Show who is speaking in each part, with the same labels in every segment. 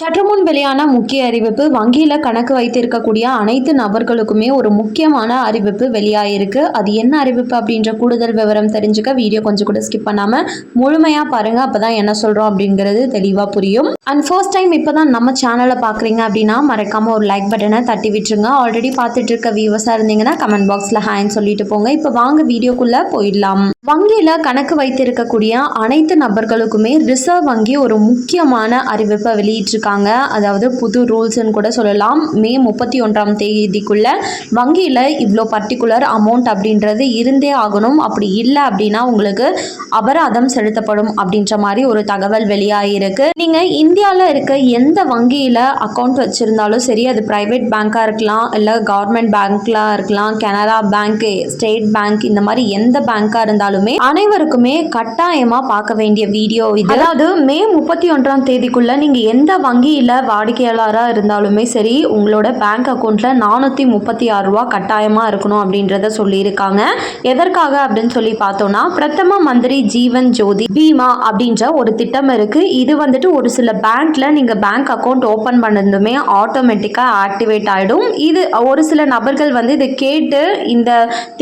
Speaker 1: சற்று முன் வெளியான முக்கிய அறிவிப்பு வங்கியில் கணக்கு வைத்திருக்கக்கூடிய அனைத்து நபர்களுக்குமே ஒரு முக்கியமான அறிவிப்பு வெளியாயிருக்கு. அது என்ன அறிவிப்பு அப்படின்ற கூடுதல் விவரம் தெரிஞ்சுக்க வீடியோ கொஞ்சம் கூட ஸ்கிப் பண்ணாமல் முழுமையாக பாருங்கள் அப்போ தான் என்ன சொல்கிறோம் அப்படிங்கிறது தெளிவாக புரியும். அண்ட் ஃபர்ஸ்ட் டைம் இப்போ தான் நம்ம சேனலை பார்க்குறீங்க அப்படின்னா மறக்காமல் ஒரு லைக் பட்டனை தட்டி விட்டுருங்க. ஆல்ரெடி பார்த்துட்டு இருக்க வியூவர்ஸாக இருந்தீங்கன்னா கமெண்ட் பாக்ஸில் ஹேன்னு சொல்லிட்டு போங்க. இப்போ வாங்க வீடியோக்குள்ளே போயிடலாம். வங்கியில் கணக்கு வைத்திருக்கக்கூடிய அனைத்து நபர்களுக்குமே ரிசர்வ் வங்கி ஒரு முக்கியமான அறிவிப்பை பண்ணியிருக்காங்க அதாவது புது ரூல்ஸ்னு கூட சொல்லலாம். மே முப்பத்தி ஒன்றாம் தேதிக்குள்ளே வங்கியில் இவ்வளோ பர்டிகுலர் அமௌண்ட் அப்படின்றது இருந்தே ஆகணும். அப்படி இல்லை அப்படின்னா உங்களுக்கு அபராதம் செலுத்தப்படும் அப்படின்ற மாதிரி ஒரு தகவல் வெளியாகிருக்கு நீங்கள் இந்தியாவில் இருக்க எந்த வங்கியில் அக்கௌண்ட் வச்சுருந்தாலும் சரி அது ப்ரைவேட் பேங்க்காக இருக்கலாம் இல்லை கவர்மெண்ட் பேங்க்லாம் இருக்கலாம் கனரா பேங்க் ஸ்டேட் பேங்க் இந்த மாதிரி எந்த பேங்க்காக இருந்தாலுமே அனைவருக்குமே கட்டாயமாக பார்க்க வேண்டிய வீடியோ இது. அதாவது மே முப்பத்தி ஒன்றாம் தேதிக்குள்ள நீங்கள் எந்த வங்கியில் வாடிக்கையாளராக இருந்தாலுமே சரி உங்களோட பேங்க் அக்கௌண்ட்டில் நானூற்றி முப்பத்தி ஆறு ரூபா கட்டாயமாக இருக்கணும் அப்படின்றத சொல்லியிருக்காங்க. எதற்காக அப்படின்னு சொல்லி பார்த்தோம்னா பிரதம மந்திரி ஜீவன் ஜோதி பீமா அப்படின்ற ஒரு திட்டம் இருக்குது இது வந்துட்டு ஒரு சில பேங்க்கில் நீங்கள் பேங்க் அக்கௌண்ட் ஓப்பன் பண்ணதுமே ஆட்டோமேட்டிக்காக ஆக்டிவேட் ஆகிடும் இது ஒரு சில நபர்கள் வந்து இதை கேட்டு இந்த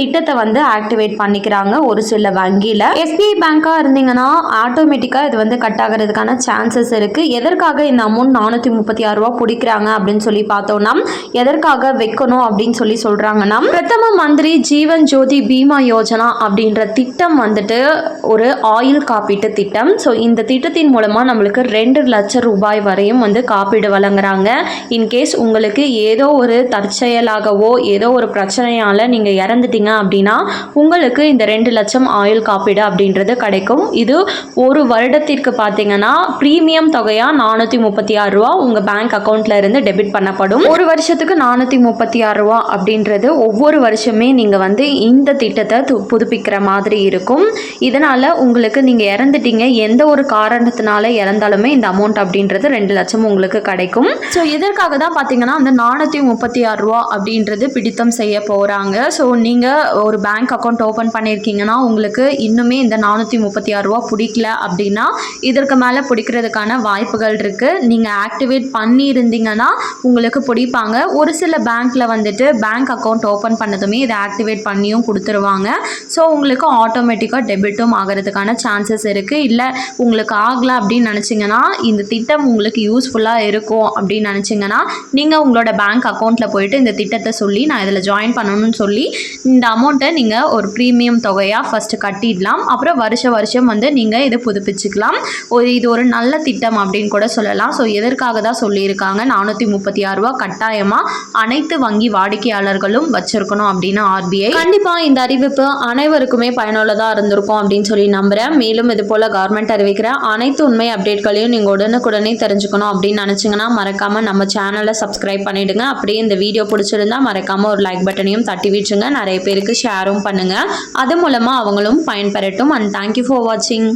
Speaker 1: திட்டத்தை வந்து ஆக்டிவேட் பண்ணிக்கிறாங்க ஒரு சில வங்கியில். எஸ்பிஐ பேங்காக இருந்தீங்கன்னா ஆட்டோமேட்டிக்காக இது வந்து கட் ஆகிறதுக்கான சான்சஸ் இருக்குது எதற்காக இந்த அமௌண்ட் நானூற்றி முப்பத்தி ஆறு ரூபா பிடிக்கிறாங்க அப்படின்னு சொல்லி பார்த்தோம்னா எதற்காக வைக்கணும் அப்படின்னு சொல்லி சொல்கிறாங்கன்னா பிரதம மந்திரி ஜீவன் ஜோதி பீமா யோஜனா அப்படின்ற திட்டம் வந்துட்டு ஒரு ஆயில் காப்பீட்டு திட்டம். ஸோ இந்த திட்டத்தின் மூலமாக நம்மளுக்கு ரெண்டு லட்சம் ரூபாய் வரையும் வந்து காப்பீடு வழங்குறாங்க. இன்கேஸ் உங்களுக்கு ஏதோ ஒரு தற்செயலாகவோ ஏதோ ஒரு பிரச்சனையால் நீங்கள் இறந்துட்டீங்க அப்படின்னா உங்களுக்கு இந்த ரெண்டு லட்சம் ஆயுள் காப்பீடு அப்படின்றது கிடைக்கும். இது ஒரு வருடத்திற்கு பார்த்தீங்கன்னா ப்ரீமியம் தொகையாக நானூற்றி முப்பத்தி ஆறு ரூபா உங்கள் பேங்க் அக்கௌண்ட்டில் இருந்து டெபிட் பண்ணப்படும். ஒரு வருஷத்துக்கு நானூற்றி முப்பத்தி ஆறு ரூபா அப்படின்றது ஒவ்வொரு வருஷமே நீங்கள் வந்து இந்த திட்டத்தை து- புதுப்பிக்கிற மாதிரி இருக்கும். இதனால் உங்களுக்கு நீங்கள் இறந்துட்டீங்க. எந்த ஒரு காரணத்தினால இறந்தாலுமே இந்த அமௌண்ட் அப்படின்றது ரெண்டு லட்சம் உங்களுக்கு கிடைக்கும். ஸோ இதற்காக தான் பார்த்தீங்கன்னா அந்த நானூற்றி முப்பத்தி ஆறு ரூபா அப்படின்றது பிடித்தம் செய்ய போகிறாங்க ஸோ நீங்கள் ஒரு பேங்க் அக்கௌண்ட் ஓப்பன் பண்ணியிருக்கீங்கன்னா உங்களுக்கு இன்னுமே இந்த நானூற்றி முப்பத்தி ஆறு ரூபா பிடிக்கல அப்படின்னா இதற்கு மேலே பிடிக்கிறதுக்கான வாய்ப்புகள் இருக்குது நீங்கள் நீங்கள் ஆக்டிவேட் பண்ணியிருந்தீங்கன்னா உங்களுக்கு பிடிப்பாங்க. ஒரு சில பேங்க்கில் வந்துட்டு பேங்க் அக்கௌண்ட் ஓப்பன் பண்ணதுமே இதை ஆக்டிவேட் பண்ணியும் கொடுத்துருவாங்க. ஸோ உங்களுக்கு ஆட்டோமேட்டிக்காக டெபிட்டும் ஆகிறதுக்கான சான்சஸ் இருக்குது இல்லை உங்களுக்கு ஆகலை அப்படின்னு நினச்சிங்கன்னா இந்த திட்டம் உங்களுக்கு யூஸ்ஃபுல்லாக இருக்கும் அப்படின்னு நினச்சிங்கன்னா நீங்கள் உங்களோட பேங்க் அக்கௌண்ட்டில் போயிட்டு இந்த திட்டத்தை சொல்லி நான் இதில் ஜாயின் பண்ணணும்னு சொல்லி இந்த அமௌண்ட்டை நீங்கள் ஒரு ப்ரீமியம் தொகையாக ஃபஸ்ட்டு கட்டிடலாம். அப்புறம் வருஷ வருஷம் வந்து நீங்கள் இதை புதுப்பிச்சுக்கலாம். ஒரு இது ஒரு நல்ல திட்டம் அப்படின்னு கூட சொல்லலாம். ஸோ எதற்காக தான் சொல்லியிருக்காங்க? நானூற்றி முப்பத்தி ஆறு ரூபா கட்டாயமாக அனைத்து வங்கி வாடிக்கையாளர்களும் வச்சிருக்கணும் அப்படின்னு ஆர்பிஐ கண்டிப்பாக இந்த அறிவிப்பு அனைவருக்குமே பயனுள்ளதாக இருந்திருக்கும் அப்படின்னு சொல்லி நம்புகிறேன் மேலும் இது போல் கவர்மெண்ட் அறிவிக்கிற அனைத்து உண்மை அப்டேட்களையும் நீங்கள் உடனுக்குடனே தெரிஞ்சுக்கணும் அப்படின்னு நினச்சிங்கன்னா மறக்காமல் நம்ம சேனலை சப்ஸ்கிரைப் பண்ணிவிடுங்க அப்படியே இந்த வீடியோ பிடிச்சிருந்தா மறக்காமல் ஒரு லைக் பட்டனையும் தட்டி வீச்சுங்க. நிறைய பேருக்கு ஷேரும் பண்ணுங்கள் அது மூலமாக அவங்களும் பயன்பெறட்டும். அண்ட் தேங்க்யூ ஃபார் வாட்சிங்